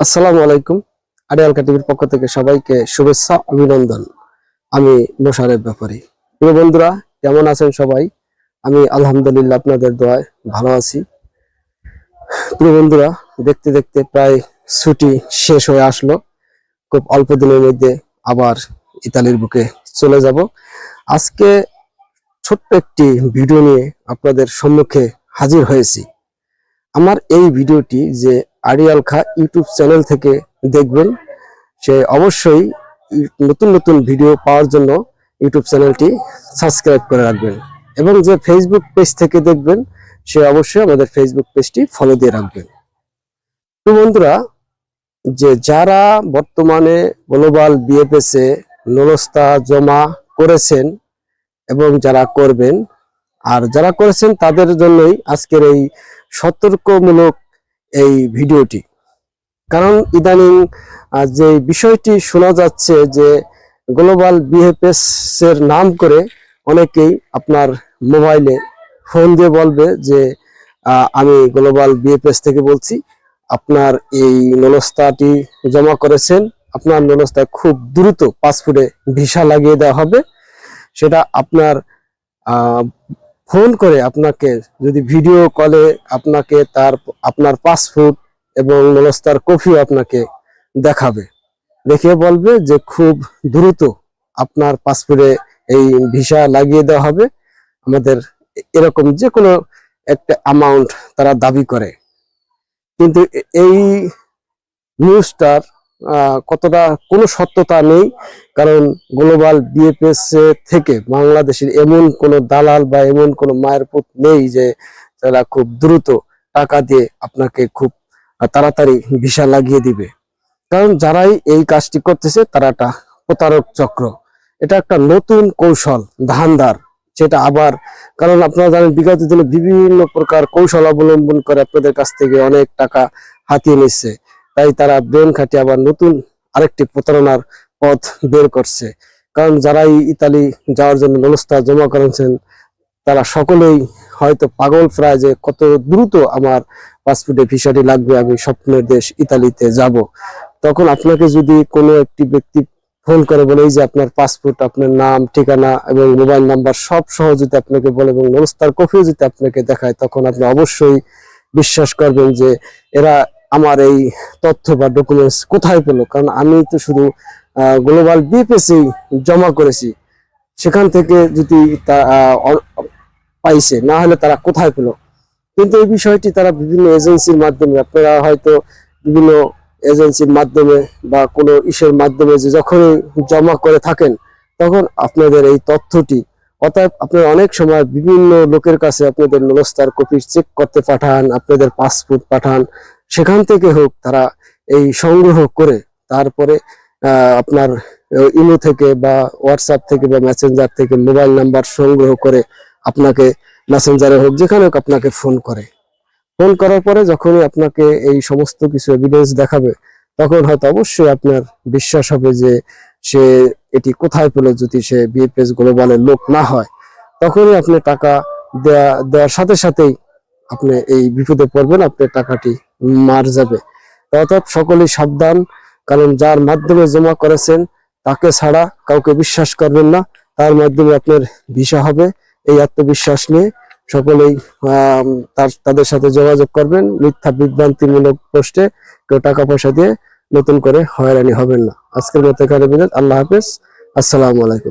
আসসালামু আলাইকুম। আড়িয়ালকা টিভির পক্ষ থেকে সবাইকে শুভেচ্ছা, অভিনন্দন। আমি মোশারেফ ব্যাপারী। প্রিয় বন্ধুরা, কেমন আছেন সবাই? আমি আলহামদুলিল্লাহ আপনাদের দোয়ায় ভালো আছি। প্রিয় বন্ধুরা, দেখতে দেখতে প্রায় ছুটি শেষ হয়ে আসলো। খুব অল্প দিনের মধ্যে আবার ইতালির বুকে চলে যাব। আজকে ছোট্ট একটি ভিডিও নিয়ে আপনাদের সম্মুখে হাজির হয়েছি। আমার এই ভিডিওটি যে আড়িয়াল খা ইউটিউব চ্যানেল থেকে দেখবেন। সে অবশ্যই নতুন নতুন ভিডিও পাওয়ার জন্য ইউটিউব চ্যানেলটি সাবস্ক্রাইব করে রাখবেন। এবং যে ফেসবুক পেজ থেকে দেখবেন, সে অবশ্যই আমাদের ফেসবুক পেজটি ফলো দিয়ে রাখবেন। তো বন্ধুরা, যে যারা বর্তমানে গ্লোবাল বিএফএস নলস্তা জমা করেছেন এবং যারা করবেন, আর যারা করেছেন তাদের জন্যই আজকের এই সতর্কমূলক এই ভিডিওটি। কারণ ইদানিং যে বিষয়টি শোনা যাচ্ছে যে গ্লোবাল বিহেপিএস এর নাম করে অনেকেই আপনার মোবাইলে ফোন দিয়ে বলবে যে আমি গ্লোবাল বিএফএস থেকে বলছি, আপনার এই নলস্তাটি জমা করেছেন, আপনার নলস্তায় খুব দ্রুত পাসপোর্টে ভিসা লাগিয়ে দেওয়া হবে, সেটা আপনার ফোন করে আপনাকে যদি ভিডিও কলে আপনাকে তার, আপনার পাসপোর্ট এবং নলস্তার কপিও আপনাকে দেখাবে। দেখিয়ে বলবে যে খুব দ্রুত আপনার পাসপোর্টে এই ভিসা লাগিয়ে দেওয়া হবে। আমাদের এরকম যে কোনো একটা অ্যামাউন্ট তারা দাবি করে। কিন্তু এই নিউজটার কতটা, কোনো সত্যতা নেই, কারণ গ্লোবাল বিএফএস থেকে বাংলাদেশের এমন কোনো দালাল বা এমন কোনো মায়ের পুত নেই যে তারা খুব দ্রুত টাকা দিয়ে আপনাকে খুব তাড়াতাড়ি ভিসা লাগিয়ে দিবে। কারণ যারাই এই কাজটি করতেছে, তারা একটা প্রতারক চক্র। এটা একটা নতুন কৌশল, ধান্দার সেটা আবার, কারণ আপনারা জানেন, বিগত দিনে বিভিন্ন প্রকার কৌশল অবলম্বন করে আপনাদের কাছ থেকে অনেক টাকা হাতিয়ে নিচ্ছে। তাই তারা ব্রেন খাটিয়ে আবার নতুন আরেকটি প্রতারণার পথ বের করছে। কারণ যারাই ইতালি যাওয়ার জন্য ব্যবস্থা জমা করেছেন, তারা সকলেই হয়তো পাগল প্রায় যে কত দ্রুত আমার পাসপোর্টে ভিসাটি লাগবে, আমি স্বপ্নের দেশ ইতালিতে যাব। তখন আপনাকে যদি কোনো একটি ব্যক্তি ফোন করে বলে, এই যে আপনার পাসপোর্ট, আপনার নাম, ঠিকানা এবং মোবাইল নাম্বার সব সহ যদি আপনাকে বলে এবং ব্যবস্থার কপিও যদি আপনাকে দেখায়, তখন আপনি অবশ্যই বিশ্বাস করবেন যে এরা আমার এই তথ্য বা ডকুমেন্টস কোথায় পেল? কারণ আমি তো শুধু গ্লোবাল বিপিএসি জমা করেছি। সেখান থেকে যদি পাইছে, না হলে তারা কোথায় পেল? কিন্তু এই বিষয়টি তারা বিভিন্ন এজেন্সির মাধ্যমে, আপনারা হয়তো বিভিন্ন এজেন্সির মাধ্যমে বা কোনো ইসের মাধ্যমে যে যখনই জমা করে থাকেন, তখন আপনাদের এই তথ্যটি অতএব আপনারা অনেক সময় বিভিন্ন লোকের কাছে আপনাদের নলস্তার কপি চেক করতে পাঠান, আপনাদের পাসপোর্ট পাঠান। সেখান থেকে হোক তারা এই সংগ্রহ করে তারপরে আপনার ইমো থেকে বা হোয়াটসঅ্যাপ থেকে বা মেসেঞ্জার থেকে মোবাইল নাম্বার সংগ্রহ করে আপনাকে মেসেঞ্জারে হোক, যেখানে হোক আপনাকে ফোন করে। ফোন করার পরে যখনই আপনাকে এই সমস্ত কিছু এভিডেন্স দেখাবে তখন হয়তো অবশ্যই আপনার বিশ্বাস হবে যে সে এটি কোথায় পেল যদি সে বিএফএস গ্লোবালের লোক না হয়। তখনই আপনি টাকা দেয়া, দেওয়ার সাথে সাথেই আপনি এই বিপদে পড়বেন, আপনার টাকাটি মার যাবে। অর্থাৎ সকলেই সাবধান, কারণ যার মাধ্যমে জমা করেছেন তাকে ছাড়া কাউকে বিশ্বাস করবেন না। তার মাধ্যমে আপনার ভিসা হবে, এই আত্মবিশ্বাস নিয়ে সকলেই তার, তাদের সাথে যোগাযোগ করবেন, মিথ্যা বিভ্রান্তিমূলক পোস্টে কেউ টাকা পয়সা দিয়ে নতুন করে হয়রানি হবেন না। আজকের মতো এখানে আল্লাহ হাফেজ। আসসালামু আলাইকুম।